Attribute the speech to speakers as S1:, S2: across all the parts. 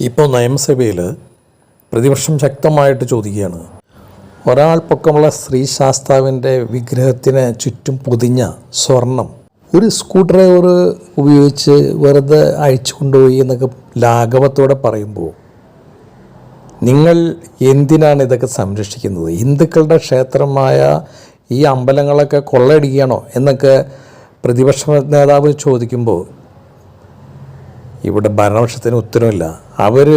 S1: ഇപ്പോൾ നിയമസഭയിൽ പ്രതിപക്ഷം ശക്തമായിട്ട് ചോദിക്കുകയാണ്. ഒരാൾ പൊക്കമുള്ള സ്ത്രീ ശാസ്താവിന്റെ വിഗ്രഹത്തിന് ചുറ്റും പൊതിഞ്ഞ സ്വർണം ഒരു സ്ക്രൂ ഡ്രൈവർ ഉപയോഗിച്ച് വെറുതെ അഴിച്ചു കൊണ്ടുപോയി എന്നൊക്കെ ലാഘവത്തോടെ പറയുമ്പോൾ നിങ്ങൾ എന്തിനാണ് ഇതൊക്കെ സംരക്ഷിക്കുന്നത്? ഹിന്ദുക്കളുടെ ക്ഷേത്രമായ ഈ അമ്പലങ്ങളൊക്കെ കൊള്ളയടിക്കുകയാണോ എന്നൊക്കെ പ്രതിപക്ഷ നേതാവ് ചോദിക്കുമ്പോൾ ഇവിടെ ഭരണപക്ഷത്തിന് ഉത്തരവില്ല. അവർ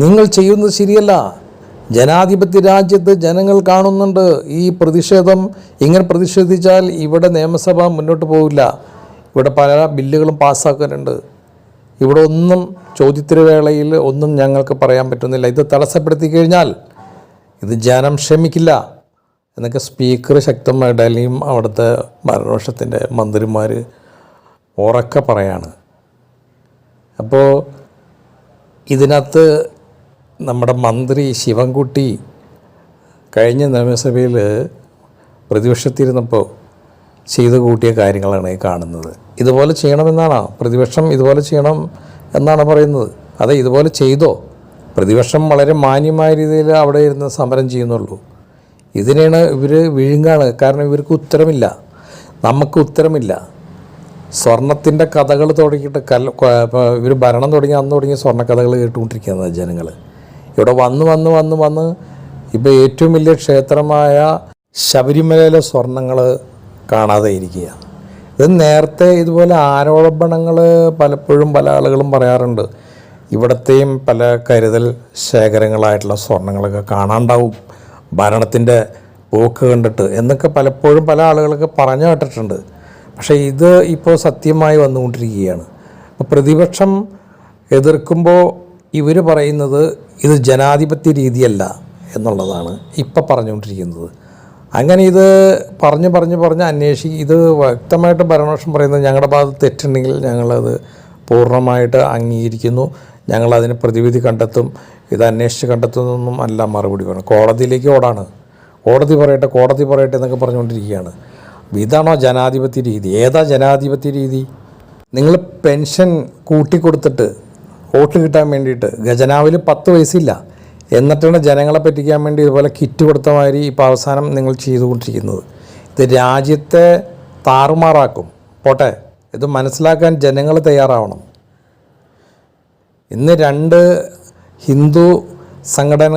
S1: നിങ്ങൾ ചെയ്യുന്നത് ശരിയല്ല. ജനാധിപത്യ രാജ്യത്ത് ജനങ്ങൾ കാണുന്നുണ്ട്. ഈ പ്രതിഷേധം ഇങ്ങനെ പ്രതിഷേധിച്ചാൽ ഇവിടെ നിയമസഭ മുന്നോട്ട് പോകില്ല ഇവിടെ പല ബില്ലുകളും പാസ്സാക്കാനുണ്ട്. ഇവിടെ ഒന്നും ചോദ്യത്തിരവേളയിൽ ഒന്നും ഞങ്ങൾക്ക് പറയാൻ പറ്റുന്നില്ല. ഇത് തടസ്സപ്പെടുത്തി കഴിഞ്ഞാൽ ഇത് ജനം ക്ഷമിക്കില്ല എന്നൊക്കെ സ്പീക്കർ ശക്തമായിട്ട് ഡൽഹിയും അവിടുത്തെ ഭരണപക്ഷത്തിന്റെ മന്ത്രിമാർ ഉറക്കെ പറയാണ്. അപ്പോൾ ഇതിനകത്ത് നമ്മുടെ മന്ത്രി ശിവൻകുട്ടി കഴിഞ്ഞ നിയമസഭയിൽ പ്രതിപക്ഷത്തിരുന്നപ്പോൾ ചെയ്തു കൂട്ടിയ കാര്യങ്ങളാണ് ഈ കാണുന്നത്. ഇതുപോലെ ചെയ്യണമെന്നാണോ? പ്രതിപക്ഷം ഇതുപോലെ ചെയ്യണം എന്നാണ് പറയുന്നത്. അതെ ഇതുപോലെ ചെയ്തോ? പ്രതിപക്ഷം വളരെ മാന്യമായ രീതിയിൽ അവിടെ ഇരുന്ന് സമരം ചെയ്യുന്നുള്ളൂ. ഇതിനാണ് ഇവർ വിഴുങ്ങാണ്. കാരണം ഇവർക്ക് ഉത്തരമില്ല. നമുക്ക് ഉത്തരമില്ല. സ്വർണത്തിന്റെ കഥകൾ തുടങ്ങിയിട്ട് കൽ ഇവർ ഭരണം തുടങ്ങി അന്ന് തുടങ്ങിയ സ്വർണക്കഥകൾ കേട്ടുകൊണ്ടിരിക്കുന്നത് ജനങ്ങൾ ഇവിടെ വന്ന് വന്ന് വന്ന് വന്ന് ഇപ്പോൾ ഏറ്റവും വലിയ ക്ഷേത്രമായ ശബരിമലയിലെ സ്വർണങ്ങൾ കാണാതെ ഇരിക്കുക ഇത് നേരത്തെ ഇതുപോലെ ആരോപണങ്ങൾ പലപ്പോഴും പല ആളുകളും പറയാറുണ്ട്. ഇവിടത്തെയും പല കരുതൽ ശേഖരങ്ങളായിട്ടുള്ള സ്വർണങ്ങളൊക്കെ കാണാണ്ടാവും ഭരണത്തിന്റെ പോക്ക് കണ്ടിട്ട് എന്നൊക്കെ പലപ്പോഴും പല ആളുകളൊക്കെ പറഞ്ഞു കേട്ടിട്ടുണ്ട്. പക്ഷേ ഇത് ഇപ്പോൾ സത്യമായി വന്നുകൊണ്ടിരിക്കുകയാണ്. അപ്പോൾ പ്രതിപക്ഷം എതിർക്കുമ്പോൾ ഇവർ പറയുന്നത് ഇത് ജനാധിപത്യ രീതിയല്ല എന്നുള്ളതാണ് ഇപ്പം പറഞ്ഞുകൊണ്ടിരിക്കുന്നത്. അങ്ങനെ ഇത് പറഞ്ഞ് പറഞ്ഞ് പറഞ്ഞ് അന്വേഷി ഇത് വ്യക്തമായിട്ട് ഭരണപക്ഷം പറയുന്നത് ഞങ്ങളുടെ ഭാഗത്ത് തെറ്റുണ്ടെങ്കിൽ ഞങ്ങളത് പൂർണമായിട്ട് അംഗീകരിക്കുന്നു. ഞങ്ങളതിന് പ്രതിവിധി കണ്ടെത്തും. ഇത് അന്വേഷിച്ച് കണ്ടെത്തുന്നൊന്നും അല്ല മറുപടി വേണം കോടതിയിലേക്ക് ഓടാണ്. കോടതി പറയട്ടെ കോടതി പറയട്ടെ എന്നൊക്കെ പറഞ്ഞുകൊണ്ടിരിക്കുകയാണ്. ഇതാണോ ജനാധിപത്യ രീതി? ഏതാ ജനാധിപത്യ രീതി? നിങ്ങൾ പെൻഷൻ കൂട്ടിക്കൊടുത്തിട്ട് വോട്ട് കിട്ടാൻ വേണ്ടിയിട്ട് ഖജനാവിൽ പത്ത് വയസ്സില്ല എന്നിട്ടാണ് ജനങ്ങളെ പറ്റിക്കാൻ വേണ്ടി ഇതുപോലെ കിറ്റ് കൊടുത്ത മാതിരി ഇപ്പോൾ അവസാനം നിങ്ങൾ ചെയ്തുകൊണ്ടിരിക്കുന്നത്. ഇത് രാജ്യത്തെ താറുമാറാക്കും. പോട്ടെ ഇത് മനസ്സിലാക്കാൻ ജനങ്ങൾ തയ്യാറാവണം. ഇന്ന് രണ്ട് ഹിന്ദു സംഘടന